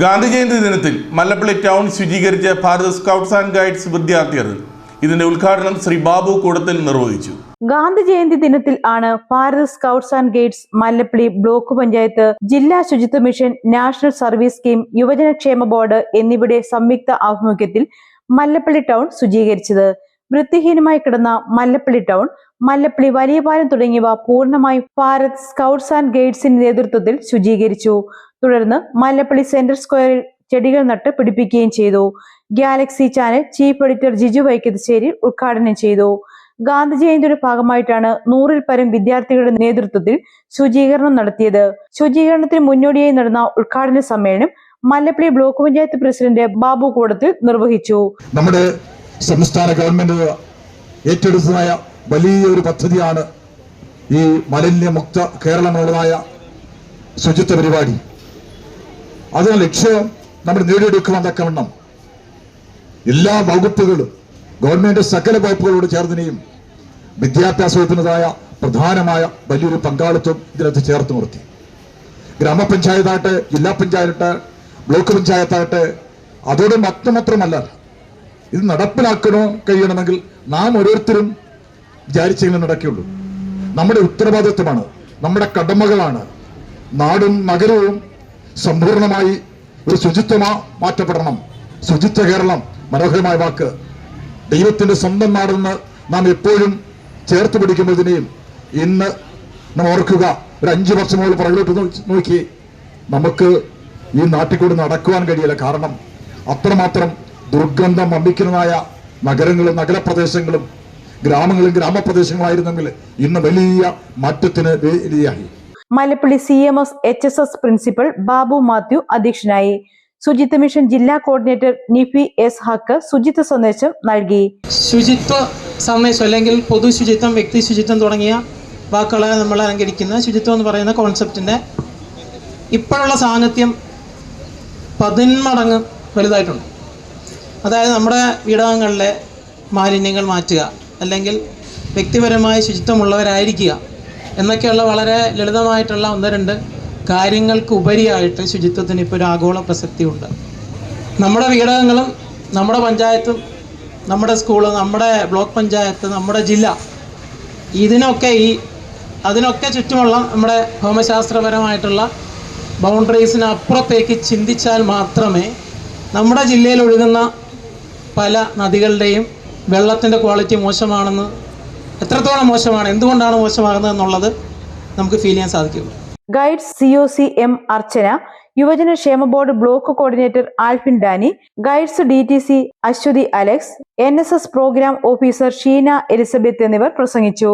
ഗാന്ധി ജയന്തി ദിനത്തിൽ മല്ലപ്പള്ളി ടൗൺ ശുചീകരിച്ച Bharat scouts and guides വിദ്യാർത്ഥികൾ ഇതിന്റെ ഉദ്ഘാടനം ശ്രീ ബാബു കൂടത്തിൽ നിർവഹിച്ചു. ഗാന്ധി ജയന്തി ദിനത്തിൽ ആണ് Bharat scouts and guides Mallappally block panchayat ജില്ലാ ശുചിത്വ മിഷൻ നാഷണൽ സർവീസ് സ്കീം യുവജനക്ഷേമ ബോർഡ് എന്നിവയുടെ സംയുക്ത ആഭിമുഖ്യത്തിൽ മല്ലപ്പള്ളി ടൗൺ ശുചീകരിച്ചത്. വൃത്തിഹീനമായി കിടന്ന മല്ലപ്പള്ളി ടൗൺ മല്ലപ്പള്ളി വലിയ പാലം തുടങ്ങിയവ പൂർണമായും ഭാരത് സ്കൗട്ട്സ് ആൻഡ് ഗൈഡ്സിന്റെ നേതൃത്വത്തിൽ ശുചീകരിച്ചു. തുടർന്ന് മല്ലപ്പള്ളി സെൻട്രൽ സ്ക്വയറിൽ ചെടികൾ നട്ട് പിടിപ്പിക്കുകയും ചെയ്തു. Galaxy channel chief editor Jiju Vaikathussery ഉദ്ഘാടനം ചെയ്തു. ഗാന്ധി ജയന്തിയുടെ ഭാഗമായിട്ടാണ് നൂറിൽ പരം വിദ്യാർത്ഥികളുടെ നേതൃത്വത്തിൽ ശുചീകരണം നടത്തിയത്. ശുചീകരണത്തിന് മുന്നോടിയായി നടന്ന ഉദ്ഘാടന സമ്മേളനം മല്ലപ്പള്ളി ബ്ലോക്ക് പഞ്ചായത്ത് പ്രസിഡന്റ് ബാബു കൂടത്തിൽ നിർവഹിച്ചു. നമ്മുടെ സംസ്ഥാന ഗവൺമെന്റ് ഏറ്റെടുത്തതായ വലിയൊരു പദ്ധതിയാണ് ഈ മലിന്യമുക്ത കേരളമുള്ളതായ ശുചിത്വ പരിപാടി. അതിന് ലക്ഷ്യം നമ്മൾ നേടിയെടുക്കുവാൻ തക്കവണ്ണം. എല്ലാ വകുപ്പുകളും ഗവൺമെന്റ് സകല വകുപ്പുകളോട് ചേർന്നിനെയും വിദ്യാഭ്യാസ വകുപ്പിനതായ പ്രധാനമായ വലിയൊരു പങ്കാളിത്തം ഇതിനകത്ത് ചേർത്ത് നിർത്തി. ഗ്രാമപഞ്ചായത്താകട്ടെ ജില്ലാ പഞ്ചായത്ത് ബ്ലോക്ക് പഞ്ചായത്താകട്ടെ അതോട് മാത്രമല്ല ഇത് നടപ്പിലാക്കണോ കഴിയണമെങ്കിൽ നാം ഓരോരുത്തരും വിചാരിച്ചെങ്കിലും നടക്കുകയുള്ളൂ. നമ്മുടെ ഉത്തരവാദിത്വമാണ് നമ്മുടെ കടമകളാണ്. നാടും നഗരവും സമ്പൂർണമായി ഒരു ശുചിത്വമാ മാറ്റപ്പെടണം. ശുചിത്വ കേരളം മനോഹരമായ വാക്ക്. ദൈവത്തിന്റെ സ്വന്തം നാടെന്ന് നാം എപ്പോഴും ചേർത്ത് പിടിക്കുമ്പോഴതിനെയും ഇന്ന് നാം ഓർക്കുക. ഒരു അഞ്ചു വർഷം മുതൽ പുറകിലോട്ട് നോക്കി. നമുക്ക് ഈ നാട്ടിൽ കൂടി നടക്കുവാൻ കഴിയില്ല. കാരണം അത്രമാത്രം ദുർഗന്ധം വമ്പിക്കുന്നതായ നഗരങ്ങളും നഗരപ്രദേശങ്ങളും ഗ്രാമങ്ങളും ഗ്രാമപ്രദേശങ്ങളായിരുന്നെങ്കിൽ ഇന്ന് വലിയ മാറ്റത്തിന് വേദിയായി Mallappally C M S H S S principal Babu Mathew അധ്യക്ഷനായി. ശുചിത്വ മിഷൻ ജില്ലാ കോർഡിനേറ്റർ നിഫി എസ് ഹക്ക് ശുചിത്വ സന്ദേശം നൽകി. ശുചിത്വ സന്ദേശം അല്ലെങ്കിൽ പൊതു ശുചിത്വം വ്യക്തി ശുചിത്വം തുടങ്ങിയ വാക്കുകളെ നമ്മൾ അലങ്കരിക്കുന്ന ശുചിത്വം എന്ന് പറയുന്ന കോൺസെപ്റ്റിന്റെ ഇപ്പോഴുള്ള സാന്നിധ്യം പതിന്മടങ്ങ് വലുതായിട്ടുണ്ട്. അതായത് നമ്മുടെ വീടകങ്ങളിലെ മാലിന്യങ്ങൾ മാറ്റുക അല്ലെങ്കിൽ വ്യക്തിപരമായ ശുചിത്വമുള്ളവരായിരിക്കുക. എന്നൊക്കെയുള്ള വളരെ ലളിതമായിട്ടുള്ള ഒന്ന് രണ്ട് കാര്യങ്ങൾക്ക് ഉപരിയായിട്ട് ശുചിത്വത്തിന് ഇപ്പോൾ ഒരു ആഗോള പ്രസക്തിയുണ്ട്. നമ്മുടെ വീടകങ്ങളും നമ്മുടെ പഞ്ചായത്തും നമ്മുടെ സ്കൂൾ നമ്മുടെ ബ്ലോക്ക് പഞ്ചായത്ത് നമ്മുടെ ജില്ല ഇതിനൊക്കെ ഈ അതിനൊക്കെ ചുറ്റുമുള്ള നമ്മുടെ ഭൗമശാസ്ത്രപരമായിട്ടുള്ള ബൗണ്ടറീസിന് അപ്പുറത്തേക്ക് ചിന്തിച്ചാൽ മാത്രമേ നമ്മുടെ ജില്ലയിൽ ഒഴുകുന്ന പല നദികളുടെയും വെള്ളത്തിന്റെ ക്വാളിറ്റി മോശമാണെന്ന് എത്രത്തോളം മോശമാണ്? എന്തുകൊണ്ടാണ് മോശമാകുന്നത് എന്നുള്ളത് നമുക്ക് ഫീൽ ചെയ്യാൻ സാധിക്കുള്ളൂ guide C O C M Archana യുവജന ക്ഷേമ board block coordinator Alfin Danny guides D T C Aswathy Alex N S S programme officer Sheena Elizabeth എന്നിവർ പ്രസംഗിച്ചു.